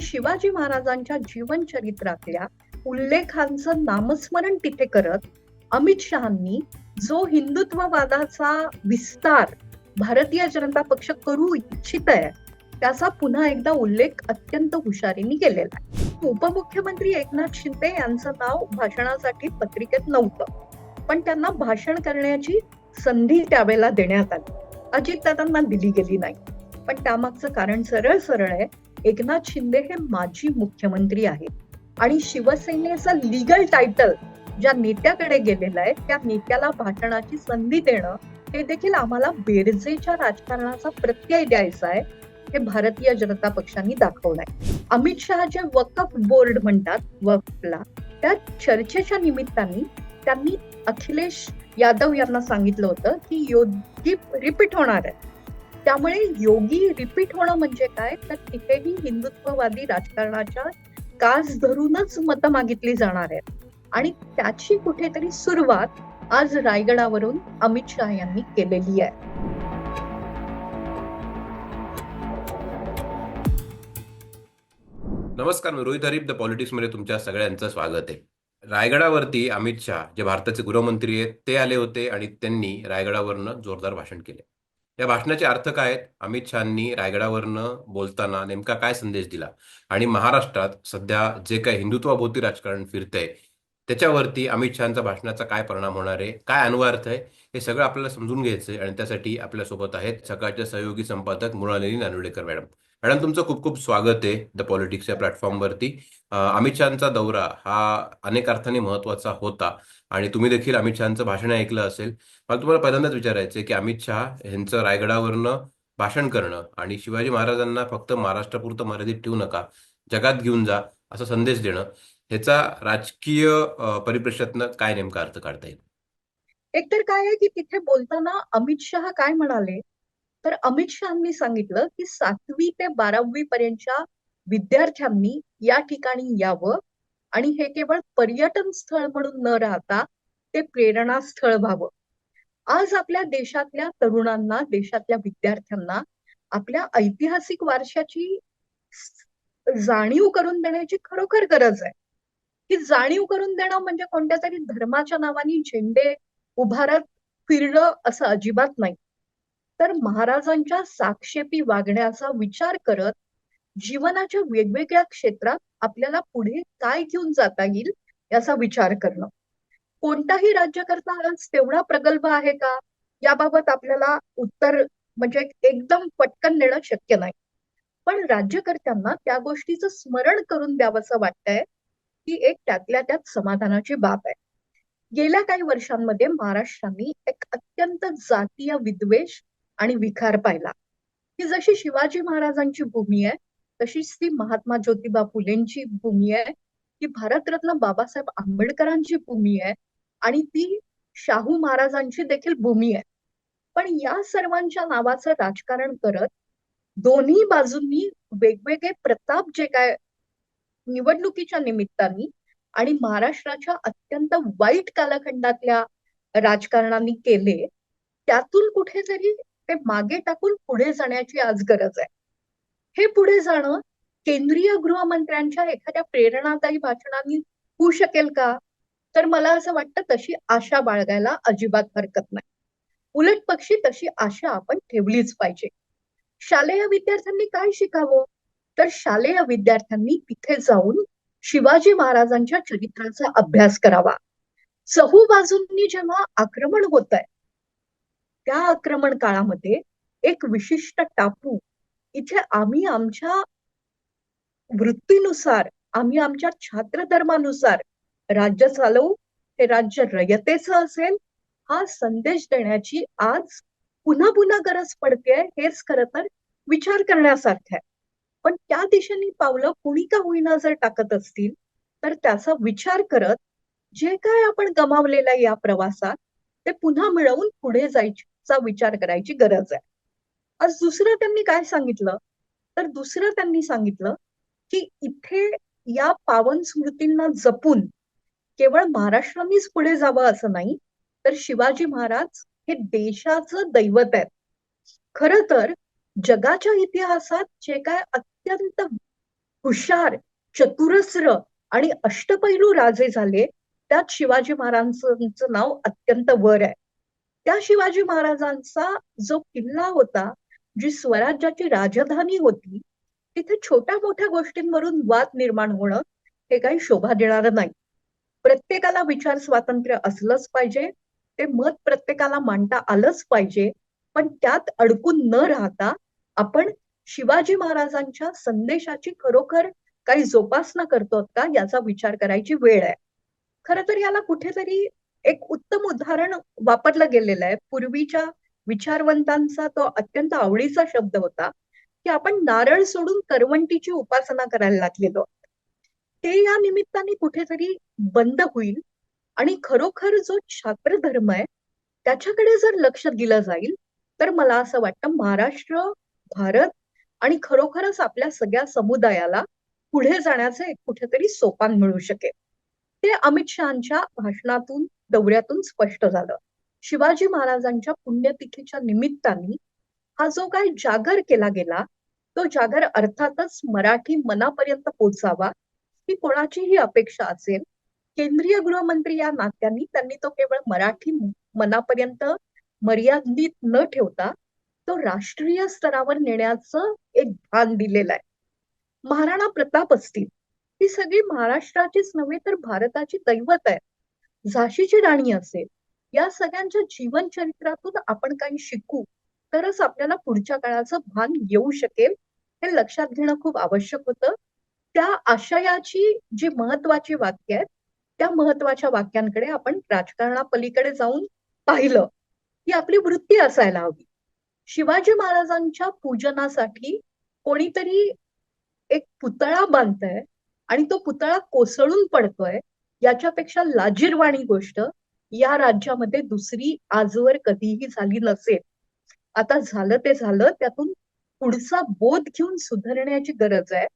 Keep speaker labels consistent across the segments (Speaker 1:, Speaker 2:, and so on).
Speaker 1: शिवाजी महाराजांच्या जीवन चरित्रातल्या उल्लेखांचं नामस्मरण तिथे करत अमित शहांनी जो हिंदुत्ववादाचा विस्तार भारतीय जनता पक्ष करू इच्छित आहे त्याचा पुन्हा एकदा उल्लेख अत्यंत हुशारीने केलेला आहे. उपमुख्यमंत्री एकनाथ शिंदे यांचं नाव भाषणासाठी पत्रिकेत नव्हतं पण त्यांना भाषण करण्याची संधी त्यावेळेला देण्यात आली. अजितदादांना दिली गेली नाही. पण त्यामागचं कारण सरळ सरळ आहे एकनाथ शिंदे हे माजी मुख्यमंत्री आहेत. आणि शिवसेनेचं लिगल टायटल ज्या नेत्याकडे गेलेलं आहे त्या नेत्याला भाषणाची संधी देणं हे देखील आम्हाला बेरजेच्या राजकारणाचा प्रत्यय द्यायचा आहे हे भारतीय जनता पक्षांनी दाखवलंय अमित शहा जे वकफ बोर्ड म्हणतात वकफला त्या चर्चेच्या निमित्ताने त्यांनी अखिलेश यादव यांना सांगितलं होतं की योगी रिपीट होणार आहे. त्यामुळे योगी रिपीट होणं म्हणजे काय? तर तिथेही हिंदुत्ववादी राजकारणाच्या कास धरूनच मतं मागितली जाणार आहेत. आणि त्याची कुठेतरी सुरुवात आज रायगडावरून अमित शहा यांनी केलेली आहे.
Speaker 2: नमस्कार मी रोहित हरीफ द पॉलिटिक्समध्ये तुमच्या सगळ्यांचं स्वागत आहे. रायगडावरती अमित शहा जे भारताचे गृहमंत्री आहेत ते आले होते आणि त्यांनी रायगडावरनं जोरदार भाषण केले. या भाषणाचे अर्थ काय आहेत? अमित शहानी रायगडावरनं बोलताना नेमका काय संदेश दिला? आणि महाराष्ट्रात सध्या जे काही हिंदुत्वाभोवती राजकारण फिरतंय त्याच्यावरती अमित शहाच्या भाषणाचा काय परिणाम होणार आहे? काय अनुवार्थ आहे? हे सगळं आपल्याला समजून घ्यायचंय आणि त्यासाठी आपल्यासोबत आहेत सकाळच्या सहयोगी संपादक मृणालिनी नानुडेकर मॅडम. मॅडम तुमचं खूप खूप स्वागत आहे द पॉलिटिक्स या प्लॅटफॉर्मवरती अमित शहाचा दौरा हा अनेक अर्थाने महत्त्वाचा होता. आणि तुम्ही देखील अमित शहाचं भाषण ऐकलं असेल मला तुम्हाला पहिल्यांदाच विचारायचं की अमित शहा यांचं रायगडावरनं भाषण करणं आणि शिवाजी महाराजांना फक्त महाराष्ट्रापुरतं मर्यादित ठेवू नका जगात घेऊन जा असा संदेश देणं ह्याचा राजकीय परिप्रेक्षातनं काय नेमका अर्थ काढता येईल?
Speaker 1: एकतर काय आहे की तिथे बोलताना अमित शहा काय म्हणाले तर अमित शहानी सांगितलं की सातवी ते बारावी पर्यंतच्या विद्यार्थ्यांनी या ठिकाणी यावं आणि हे केवळ पर्यटन स्थळ म्हणून न राहता ते प्रेरणा स्थळ व्हावं. आज आपल्या देशातल्या तरुणांना देशातल्या विद्यार्थ्यांना आपल्या ऐतिहासिक वारशाची जाणीव करून देण्याची खरोखर गरज आहे. ही जाणीव करून देणं म्हणजे कोणत्या तरी धर्माच्या नावाने झेंडे उभारत फिरणं असं अजिबात नाही. तर महाराजांच्या साक्षेपी वागण्याचा विचार करत जीवनाच्या वेगवेगळ्या क्षेत्रात आपल्याला पुढे काय घेऊन जाता येईल याचा विचार करणं. कोणताही राज्यकर्ता आज तेवढा प्रगल्भ आहे का? याबाबत आपल्याला उत्तर म्हणजे एकदम पटकन देणं शक्य नाही. पण राज्यकर्त्यांना त्या गोष्टीचं स्मरण करून द्यावंसं वाटतंय ही एक त्यातल्या त्यात समाधानाची बाब आहे. गेल्या काही वर्षांमध्ये महाराष्ट्रांनी एक अत्यंत जातीय विद्वेष आणि विकार पाहिला. ही जशी शिवाजी महाराजांची भूमी आहे तशीच ती महात्मा ज्योतिबा फुलेंची भूमी आहे. ती भारतरत्न बाबासाहेब आंबेडकरांची भूमी आहे. आणि ती शाहू महाराजांची देखील भूमी आहे. पण या सर्वांच्या नावाचं राजकारण करत दोन्ही बाजूंनी वेगवेगळे प्रताप जे काय निवडणुकीच्या निमित्ताने आणि महाराष्ट्राच्या अत्यंत वाईट कालखंडातल्या राजकारणाने केले त्यातून कुठेतरी ते मागे टाकून पुढे जाण्याची आज गरज आहे. हे पुढे जाणं केंद्रीय गृहमंत्र्यांच्या एखाद्या प्रेरणादायी भाषणांनी होऊ शकेल का? तर मला असं वाटतं तशी आशा बाळगायला अजिबात हरकत नाही. उलट पक्षी तशी आशा आपण ठेवलीच पाहिजे. शालेय विद्यार्थ्यांनी काय शिकावं? तर शालेय विद्यार्थ्यांनी तिथे जाऊन शिवाजी महाराजांच्या चरित्राचा अभ्यास करावा. चहू बाजूंनी जेव्हा आक्रमण होत आहे त्या आक्रमण काळामध्ये एक विशिष्ट टापू इथे आम्ही आमच्या वृत्तीनुसार आम्ही आमच्या छात्र धर्मानुसार राज्य चालवू हे राज्य रयतेचं असेल हा संदेश देण्याची आज पुन्हा पुन्हा गरज पडते हेच खर तर विचार करण्यासारखं आहे. पण त्या दिशेने पावलं कुणी का होईना जर टाकत असतील तर त्याचा विचार करत जे काय आपण गमावलेलं या प्रवासात ते पुन्हा मिळवून पुढे जायचा विचार करायची गरज आहे. आज दुसरं त्यांनी काय सांगितलं? तर दुसरं त्यांनी सांगितलं की इथे या पावन स्मृतींना जपून केवळ महाराष्ट्रांनीच पुढे जावं असं नाही तर शिवाजी महाराज हे देशाचं दैवत आहेत. खर तर जगाच्या इतिहासात जे काय अत्यंत हुशार चतुरस्र आणि अष्टपैलू राजे झाले त्यात शिवाजी महाराजांचं नाव अत्यंत वर आहे. त्या शिवाजी महाराजांचा जो किल्ला होता जी स्वराज्याची राजधानी होती तिथे छोट्या मोठ्या गोष्टींवरून वाद निर्माण होणं हे काही शोभा देणारं नाही. प्रत्येकाला विचार स्वातंत्र्य असलंच पाहिजे ते मत प्रत्येकाला मांडता आलंच पाहिजे पण त्यात अडकून न राहता आपण शिवाजी महाराजांच्या संदेशाची खरोखर काही जोपासना करतो का याचा विचार करायची वेळ आहे. खर तर याला कुठेतरी एक उत्तम उदाहरण वापरलं गेलेलं आहे. पूर्वीच्या विचारवंतांचा तो अत्यंत आवडीचा शब्द होता की आपण नारळ सोडून करवंटीची उपासना करायला लागलेलो. ते या निमित्ताने कुठेतरी बंद होईल आणि खरोखर जो छात्र धर्म आहे त्याच्याकडे जर लक्ष दिलं जाईल तर मला असं वाटतं महाराष्ट्र भारत आणि खरोखरच आपल्या सगळ्या समुदायाला पुढे जाण्याचं एक कुठेतरी सोपान मिळू शकेल. ते अमित शहाच्या भाषणातून दौऱ्यातून स्पष्ट झालं. शिवाजी महाराजांच्या पुण्यतिथीच्या निमित्ताने हा जो काय जागर केला गेला तो जागर अर्थातच मराठी मनापर्यंत पोचावा ही कोणाचीही अपेक्षा असेल. केंद्रीय गृहमंत्री या नात्याने त्यांनी तो केवळ मराठी मनापर्यंत मर्यादित न ठेवता तो राष्ट्रीय स्तरावर नेण्याचं एक भान दिलेलं आहे. महाराणा प्रताप असतील ही सगळी महाराष्ट्राचीच नव्हे तर भारताची दैवत आहे. झाशीची राणी असेल या सगळ्यांच्या जीवन चरित्रातून आपण काही शिकू तरच आपल्याला पुढच्या काळाचं भान येऊ शकेल हे लक्षात घेणं खूप आवश्यक होतं. त्या आशयाची जी महत्वाची वाक्य आहेत त्या महत्त्वाच्या वाक्यांकडे आपण राजकारणापलीकडे जाऊन पाहिलं ही आपली वृत्ती असायला हवी. शिवाजी महाराजांच्या पूजनासाठी कोणीतरी एक पुतळा बांधतय आणि तो पुतळा कोसळून पडतोय याच्यापेक्षा लाजीरवाणी गोष्ट या राज्यामध्ये दुसरी आजवर कधीही झाली नसेल. आता झालं ते झालं त्यातून पुढचा बोध घेऊन सुधारण्याची गरज आहे.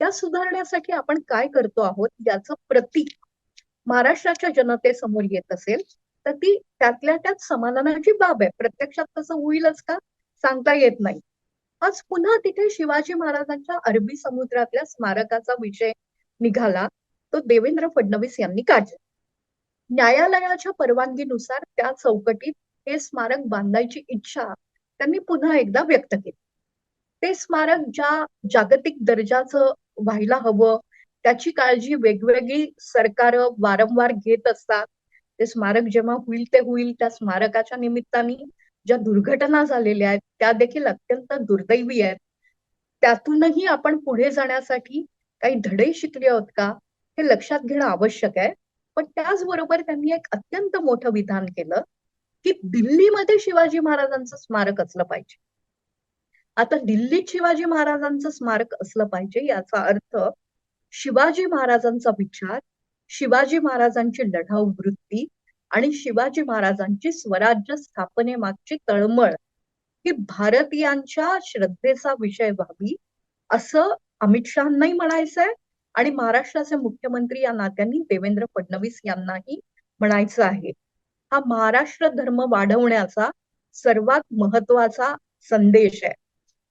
Speaker 1: त्या सुधारण्यासाठी आपण काय करतो आहोत याचं प्रतीक महाराष्ट्राच्या जनतेसमोर येत असेल तर ती त्यातल्या त्यात समाधानाची बाब आहे. प्रत्यक्षात तसं होईलच का? सांगता येत नाही. आज पुन्हा तिथे शिवाजी महाराजांच्या अरबी समुद्रातल्या स्मारकाचा विषय निघाला तो देवेंद्र फडणवीस यांनी काढला. न्यायालयाच्या परवानगीनुसार त्या चौकटीत हे स्मारक बांधायची इच्छा त्यांनी पुन्हा एकदा व्यक्त केली. ते स्मारक ज्या जागतिक दर्जाचं व्हायला हवं त्याची काळजी वेगवेगळी सरकार वारंवार घेत असतात. ते स्मारक जेव्हा होईल ते होईल त्या स्मारकाच्या निमित्ताने ज्या दुर्घटना झालेल्या आहेत त्या देखील अत्यंत दुर्दैवी आहेत. त्यातूनही आपण पुढे जाण्यासाठी काही धडे शिकले आहोत का हे लक्षात घेणं आवश्यक आहे. पण त्याचबरोबर त्यांनी एक अत्यंत मोठं विधान केलं की दिल्लीमध्ये शिवाजी महाराजांचं स्मारक असलं पाहिजे. आता दिल्लीत शिवाजी महाराजांचं स्मारक असलं पाहिजे याचा अर्थ शिवाजी महाराजांचा विचार शिवाजी महाराजांची लढाऊ वृत्ती आणि शिवाजी महाराजांची स्वराज्य स्थापनेमागची तळमळ ही भारतीयांच्या श्रद्धेचा विषय व्हावी असं अमित शहांनाही म्हणायचंय. आणि महाराष्ट्राचे मुख्यमंत्री या नात्याने देवेंद्र फडणवीस यांनाही म्हणायचं आहे. हा महाराष्ट्र धर्म वाढवण्याचा सर्वात महत्त्वाचा संदेश आहे.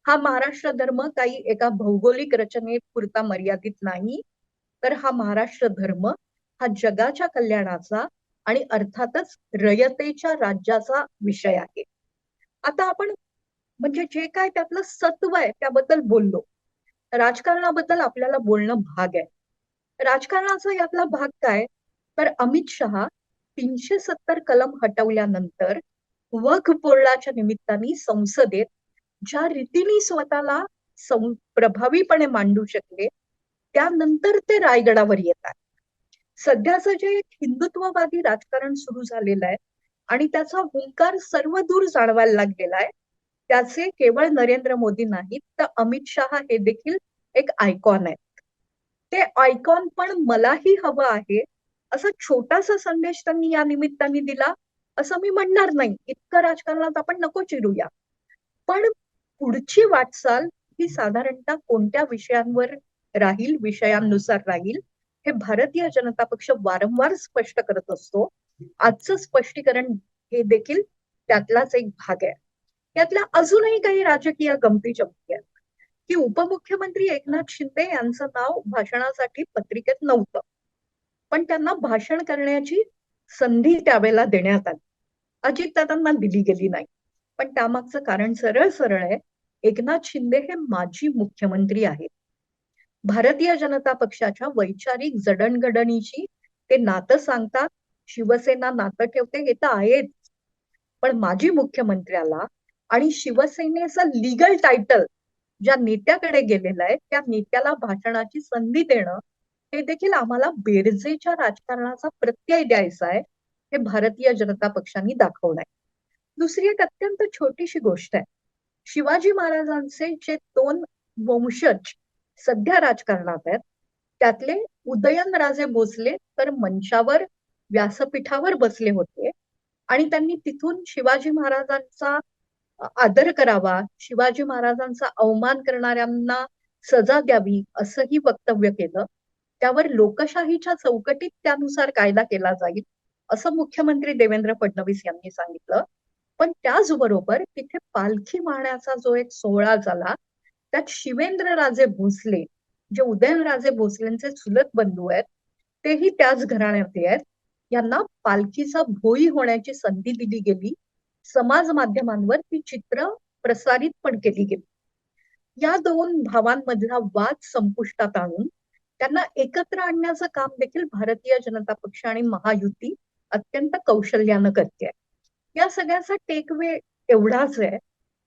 Speaker 1: हा महाराष्ट्र धर्म काही एका भौगोलिक रचनेपुरता मर्यादित नाही तर हा महाराष्ट्र धर्म हा जगाच्या कल्याणाचा आणि अर्थातच रयतेच्या राज्याचा विषय आहे. आता आपण म्हणजे जे काय त्यातलं सत्व आहे त्याबद्दल बोललो. राजकारणाबद्दल आपल्याला बोलणं भाग आहे. राजकारणाचा यातला भाग काय? तर अमित शहा तीनशे सत्तर कलम हटवल्यानंतर वख बोर्डाच्या निमित्ताने संसदेत ज्या रीतीने स्वतःला प्रभावीपणे मांडू शकले त्यानंतर ते रायगडावर येतात सध्याचं जे हिंदुत्ववादी राजकारण सुरू झालेलं आहे आणि त्याचा हुंकार सर्व दूर जाणवायला लागलेला आहे त्याचे केवळ नरेंद्र मोदी नाहीत तर अमित शहा हे देखील एक आयकॉन आहेत. ते आयकॉन पण मलाही हवं आहे असा छोटासा संदेश त्यांनी या निमित्ताने दिला असं मी म्हणणार नाही. इतकं राजकारणात आपण नको चिरूया पण पुढची वाटचाल ही साधारणतः कोणत्या विषयांवर राहील विषयांनुसार राहील हे भारतीय जनता पक्ष वारंवार स्पष्ट करत असतो. आजचं स्पष्टीकरण हे देखील त्यातलाच एक भाग आहे. यातल्या अजूनही काही राजकीय गमती जमती आहेत. की उपमुख्यमंत्री एकनाथ शिंदे यांचं नाव भाषणासाठी पत्रिकेत नव्हतं. पण त्यांना भाषण करण्याची संधी त्यावेळेला देण्यात आली. अजितदादांना दिली गेली नाही. पण त्यामागचं कारण सरळ सरळ आहे एकनाथ शिंदे हे माजी मुख्यमंत्री आहेत. भारतीय जनता पक्षाच्या वैचारिक जडणघडणीशी ते नातं सांगतात शिवसेना नातं ठेवते हे तर आहेच. पण माजी मुख्यमंत्र्याला आणि शिवसेनेचं लिगल टायटल ज्या नेत्याकडे गेलेलं आहे त्या नेत्याला भाषणाची संधी देणं हे देखील आम्हाला बेरजेच्या राजकारणाचा प्रत्यय द्यायचा आहे हे भारतीय जनता पक्षांनी दाखवलंय. दुसरी एक अत्यंत छोटीशी गोष्ट आहे. शिवाजी महाराजांचे जे दोन वंशज सध्या राजकारणात आहेत त्यातले उदयनराजे भोसले तर मंचावर व्यासपीठावर बसले होते आणि त्यांनी तिथून शिवाजी महाराजांचा आदर करावा. शिवाजी महाराजांचा अवमान करणाऱ्यांना सजा द्यावी असंही वक्तव्य केलं. त्यावर लोकशाहीच्या चौकटीत त्यानुसार कायदा केला जाईल असं मुख्यमंत्री देवेंद्र फडणवीस यांनी सांगितलं. पण त्याचबरोबर तिथे पालखी वाहण्याचा जो एक सोहळा झाला त्यात शिवेंद्र राजे भोसले जे उदयनराजे भोसलेंचे चुलत बंधू आहेत तेही त्याच घराण्यात आहेत. यांना पालखीचा भोई होण्याची संधी दिली गेली. समाज माध्यमांवर ती चित्र प्रसारित पण केली गेली. या दोन भावांमधला वाद संपुष्टात आणून त्यांना एकत्र आणण्याचं काम देखील भारतीय जनता पक्ष आणि महायुती अत्यंत कौशल्यानं करते या सगळ्याचा टेकवे एवढाच आहे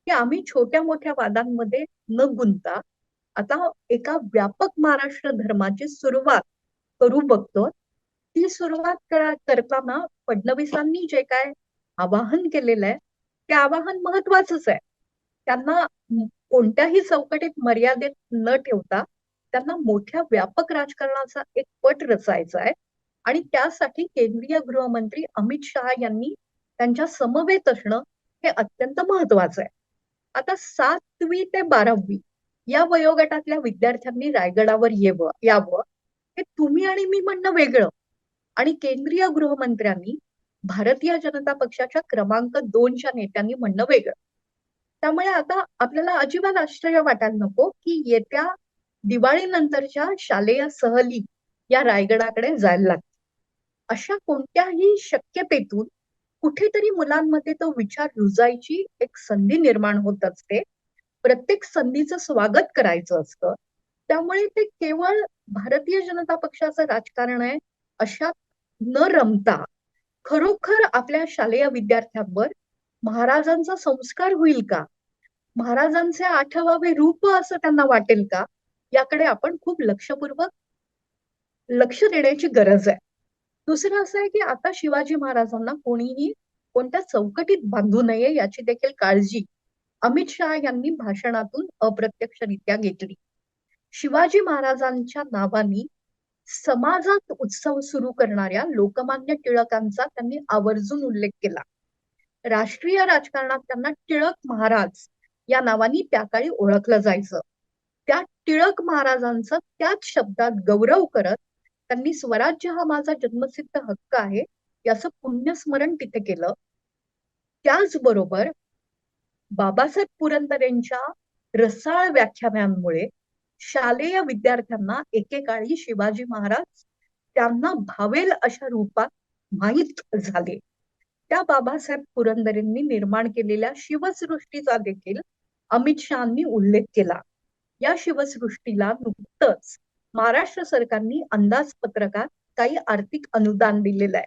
Speaker 1: की आम्ही छोट्या मोठ्या वादांमध्ये न गुंता आता एका व्यापक महाराष्ट्र धर्माची सुरुवात करू बघतो ती सुरुवात करताना फडणवीसांनी जे काय आवाहन केलेलं आहे. ते आवाहन महत्वाचंच आहे. त्यांना कोणत्याही चौकटीत मर्यादेत न ठेवता त्यांना मोठ्या व्यापक राजकारणाचा एक पट रचायचा आहे. आणि त्यासाठी केंद्रीय गृहमंत्री अमित शहा यांनी त्यांच्या समवेत असणं हे अत्यंत महत्वाचं आहे. आता सातवी ते बारावी या वयोगटातल्या विद्यार्थ्यांनी रायगडावर येवं यावं हे तुम्ही आणि मी म्हणणं वेगळं. आणि केंद्रीय गृहमंत्र्यांनी भारतीय जनता पक्षाच्या क्रमांक दोनच्या नेत्यांनी म्हणणं वेगळं. त्यामुळे आता आपल्याला अजिबात आश्चर्य वाटायला नको की येत्या दिवाळीनंतरच्या शालेय सहली या रायगडाकडे जायला लागते अशा कोणत्याही शक्यतेतून कुठेतरी मुलांमध्ये तो विचार रुजायची एक संधी निर्माण होत असते. प्रत्येक संधीचं स्वागत करायचं असतं. त्यामुळे ते केवळ भारतीय जनता पक्षाचं राजकारण आहे अशा न रमता खरोखर आपल्या शालेय विद्यार्थ्यांवर महाराजांचा संस्कार होईल का? महाराजांचे आठवावे रूप असं त्यांना वाटेल का? याकडे आपण खूप लक्षपूर्वक लक्ष देण्याची गरज आहे. दुसरं असं आहे की आता शिवाजी महाराजांना कोणीही कोणत्या चौकटीत बांधू नये याची देखील काळजी अमित शहा यांनी भाषणातून अप्रत्यक्षरित्या घेतली. शिवाजी महाराजांच्या नावानी समाजात उत्सव सुरू करणाऱ्या लोकमान्य टिळकांचा त्यांनी आवर्जून उल्लेख केला. राष्ट्रीय राजकारणात त्यांना टिळक महाराज या नावानी त्या काळी ओळखलं जायचं. त्या टिळक महाराजांचा त्याच शब्दात गौरव करत त्यांनी स्वराज्य हा माझा जन्मसिद्ध हक्क आहे याचं पुण्यस्मरण तिथे केलं. त्याचबरोबर बाबासाहेब पुरंदरेंच्या रसाळ व्याख्यानांमुळे शालेय विद्यार्थ्यांना एकेकाळी शिवाजी महाराज त्यांना भावेल अशा रूपात माहीत झाले. त्या बाबासाहेब पुरंदरेंनी निर्माण केलेल्या शिवसृष्टीचा देखील अमित शहानी उल्लेख केला. या शिवसृष्टीला नुकतंच महाराष्ट्र सरकारने अंदाजपत्रकात काही आर्थिक अनुदान दिलेलं आहे.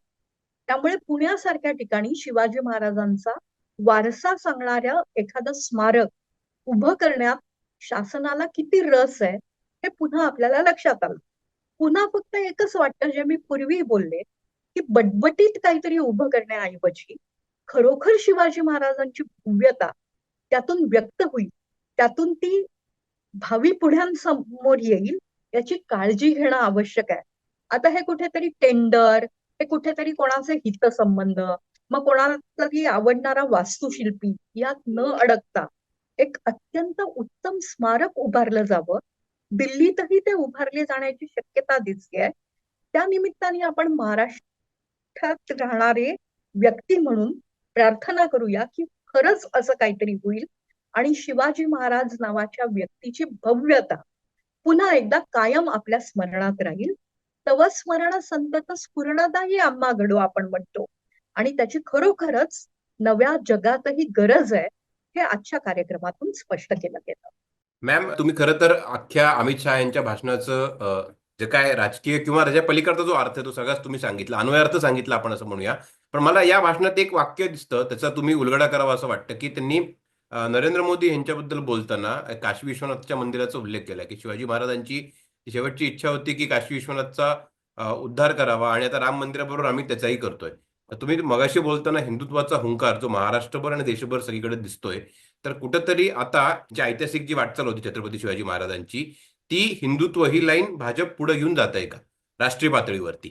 Speaker 1: त्यामुळे पुण्यासारख्या ठिकाणी शिवाजी महाराजांचा वारसा सांगणाऱ्या एखादं स्मारक उभं करण्यात शासनाला किती रस आहे हे पुन्हा आपल्याला लक्षात आलं. पुन्हा फक्त एकच वाटतं जे मी पूर्वी बोलले की बटबटीत काहीतरी उभं करण्याऐवजी खरोखर शिवाजी महाराजांची भव्यता त्यातून व्यक्त होईल त्यातून ती भावी पुढ्यांसमोर येईल याची काळजी घेणं आवश्यक आहे. आता हे कुठेतरी टेंडर हे कुठेतरी कोणाचे हितसंबंध मग कोणाला तरी आवडणारा वास्तुशिल्पी यात न अडकता एक अत्यंत उत्तम स्मारक उभारलं जावं. दिल्लीतही ते उभारले जाण्याची शक्यता दिसते आहे. त्या निमित्ताने आपण महाराष्ट्रात राहणारे व्यक्ती म्हणून प्रार्थना करूया की खरंच असं काहीतरी होईल आणि शिवाजी महाराज नावाच्या व्यक्तीची भव्यता पुन्हा एकदा कायम आपल्या स्मरणात राहील. तव स्मरण संतत स्फुरणदायी आम्हा घडो आपण म्हणतो. आणि त्याची खरोखरच नव्या जगातही गरज आहे. हे आजच्या कार्यक्रमातून स्पष्ट केलं गेलं.
Speaker 2: मॅम तुम्ही खरं तर अख्ख्या अमित शहा यांच्या भाषणाचं जे काय राजकीय किंवा त्याच्या पलीकडचा जो अर्थ आहे तो सगळाच तुम्ही सांगितला अन्वय अर्थ सांगितला आपण असं म्हणूया. पण मला या भाषणात एक वाक्य दिसतं त्याचा तुम्ही उलगडा करावा असं वाटतं की त्यांनी नरेंद्र मोदी यांच्याबद्दल बोलताना काशी विश्वनाथच्या मंदिराचा उल्लेख केला की शिवाजी महाराजांची शेवटची इच्छा होती की काशी विश्वनाथचा उद्धार करावा आणि आता राम मंदिराबरोबर आम्ही त्याचाही करतोय. तुम्ही मगाशी बोलताना हिंदुत्वाचा हुंकार जो महाराष्ट्रभर आणि देशभर सगळीकडे दिसतोय तर कुठंतरी आता जी ऐतिहासिक जी वाटचाल होती छत्रपती शिवाजी महाराजांची ती हिंदुत्व ही लाईन भाजप पुढे घेऊन जात आहे का? राष्ट्रीय पातळीवरती.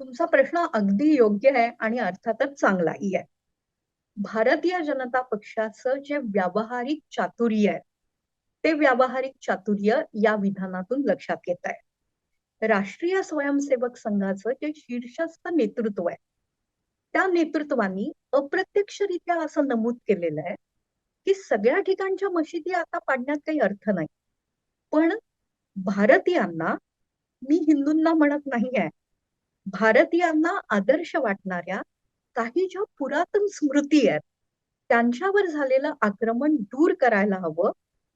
Speaker 1: तुमचा प्रश्न अगदी योग्य आहे आणि अर्थातच चांगलाही आहे. भारतीय जनता पक्षाचं जे व्यावहारिक चातुर्य आहे ते व्यावहारिक चातुर्य या विधानातून लक्षात येत आहे. राष्ट्रीय स्वयंसेवक संघाचं जे शीर्षस्थ नेतृत्व आहे त्या नेतृत्वानी अप्रत्यक्षरित्या असं नमूद केलेलं आहे की सगळ्या ठिकाणच्या मशिदी आता पाडण्यात काही अर्थ नाही. पण भारतीयांना मी हिंदूंना म्हणत नाहीये भारतीयांना आदर्श वाटणाऱ्या काही ज्या पुरातन स्मृती आहेत त्यांच्यावर झालेलं आक्रमण दूर करायला हवं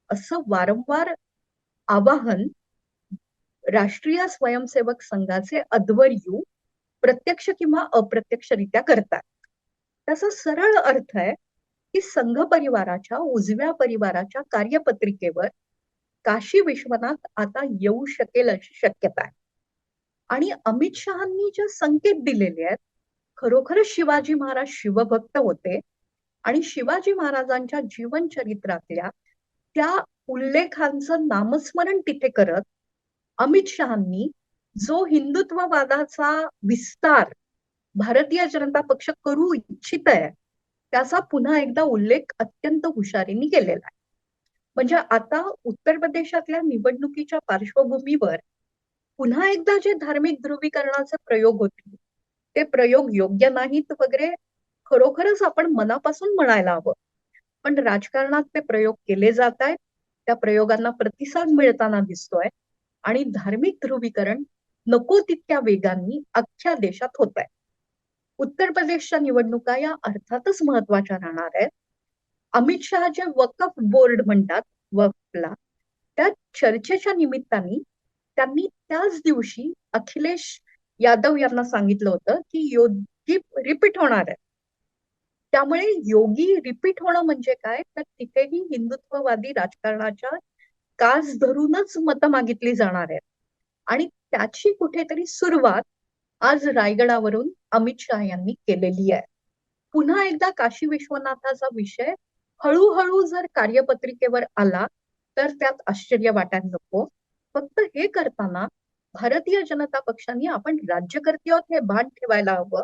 Speaker 1: असं वारंवार आवाहन राष्ट्रीय स्वयंसेवक संघाचे अध्वर्यू प्रत्यक्ष किंवा अप्रत्यक्षरित्या करतात. त्याचा सरळ अर्थ आहे की संघ परिवाराच्या उजव्या परिवाराच्या कार्यपत्रिकेवर काशी विश्वनाथ आता येऊ शकेल अशी शक्यता आहे. आणि अमित शहांनी जे संकेत दिलेले आहेत खरोखरच शिवाजी महाराज शिवभक्त होते आणि शिवाजी महाराजांच्या जीवनचरित्रातल्या त्या उल्लेखांचं नामस्मरण तिथे करत अमित शहांनी जो हिंदुत्ववादाचा विस्तार भारतीय जनता पक्ष करू इच्छित आहे त्याचा पुन्हा एकदा उल्लेख अत्यंत हुशारीने केलेला आहे. म्हणजे आता उत्तर प्रदेशातल्या निवडणुकीच्या पार्श्वभूमीवर पुन्हा एकदा जे धार्मिक ध्रुवीकरणाचे प्रयोग होतील ते प्रयोग योग्य नाहीत वगैरे खरोखरच आपण मनापासून म्हणायला हवं. पण राजकारणात ते प्रयोग केले जात आहेत त्या प्रयोगांना प्रतिसाद मिळताना दिसतोय आणि धार्मिक ध्रुवीकरण नको तितक्या वेगांनी अख्ख्या देशात होत आहे उत्तर प्रदेशच्या निवडणुका या अर्थातच महत्त्वाच्या राहणार आहेत. अमित शहा जे वकफ बोर्ड म्हणतात वकफला त्या चर्चेच्या निमित्ताने त्यांनी त्याच दिवशी अखिलेश यादव यांना सांगितलं होतं की योगी रिपीट होणार आहे त्यामुळे योगी रिपीट होणं म्हणजे काय? तर तिथेही हिंदुत्ववादी राजकारणाच्या कास धरूनच मतं मागितली जाणार आहेत. आणि त्याची कुठेतरी सुरुवात आज रायगडावरून अमित शहा यांनी केलेली आहे. पुन्हा एकदा काशी विश्वनाथाचा विषय. हळूहळू जर कार्यपत्रिकेवर आला तर त्यात आश्चर्य वाटायला नको. फक्त हे करताना भारतीय जनता पक्षाने आपण राज्यकर्ते आहोत हे भान ठेवायला हवं.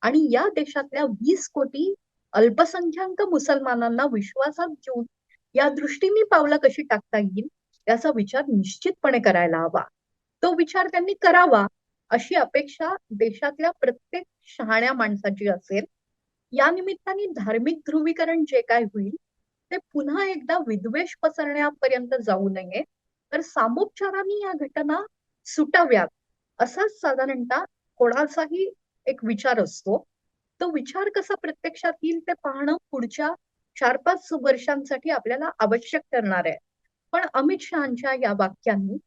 Speaker 1: आणि या देशातल्या वीस कोटी अल्पसंख्याक मुसलमानांना विश्वासात घेऊन या दृष्टीने पावलं कशी टाकता येईल याचा विचार निश्चितपणे करायला हवा. तो विचार त्यांनी करावा अशी अपेक्षा देशातल्या प्रत्येक शहाण्या माणसाची असेल. या निमित्ताने धार्मिक ध्रुवीकरण जे काय होईल ते पुन्हा एकदा विद्वेष पसरण्यापर्यंत जाऊ नये. तर सामोपचाराने या घटना सुटाव्यात असाच साधारणतः कोणाचाही एक विचार असतो. तो विचार कसा प्रत्यक्षात येईल ते पाहणं पुढच्या चार पाच वर्षांसाठी आपल्याला आवश्यक ठरणार आहे. पण अमित शहाच्या या वाक्यांनी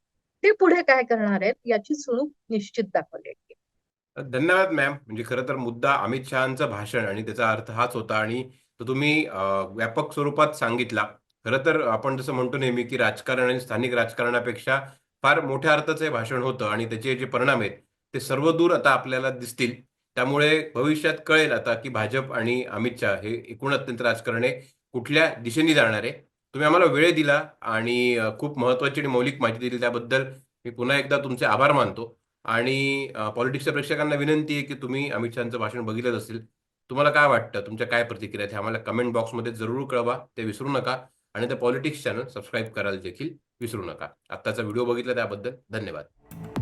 Speaker 1: ते पुढे काय करणार आहेत याची सुणूक निश्चित दाखवली
Speaker 2: धन्यवाद मॅम. म्हणजे खरं तर मुद्दा अमित शहाचं भाषण आणि त्याचा अर्थ हाच होता आणि तो तुम्ही व्यापक स्वरूपात सांगितला. खरं तर आपण जसं म्हणतो नेहमी की राजकारण आणि स्थानिक राजकारणापेक्षा फार मोठ्या अर्थाचं हे भाषण होतं आणि त्याचे जे परिणाम आहेत ते सर्व दूर आता आपल्याला दिसतील. त्यामुळे भविष्यात कळेल आता की भाजप आणि अमित शहा हे एकूण अत्यंत राजकारण कुठल्या दिशेने जाणार आहे? तुम्ही आम्हाला वेळ दिला आणि खूप महत्वाची आणि मौलिक माहिती दिली. त्याबद्दल मी पुन्हा एकदा तुमचे आभार मानतो. आणि पॉलिटिक्सच्या प्रेक्षकांना विनंती आहे की तुम्ही अमित शहाचं भाषण बघितलंच असेल. तुम्हाला काय वाटतं? तुमच्या काय प्रतिक्रिया आहेत? आम्हाला कमेंट बॉक्समध्ये जरूर कळवा. ते विसरू नका. आणि ते पॉलिटिक्स चॅनल सबस्क्राईब करायला देखील विसरू नका. आत्ताचा व्हिडिओ बघितला त्याबद्दल धन्यवाद.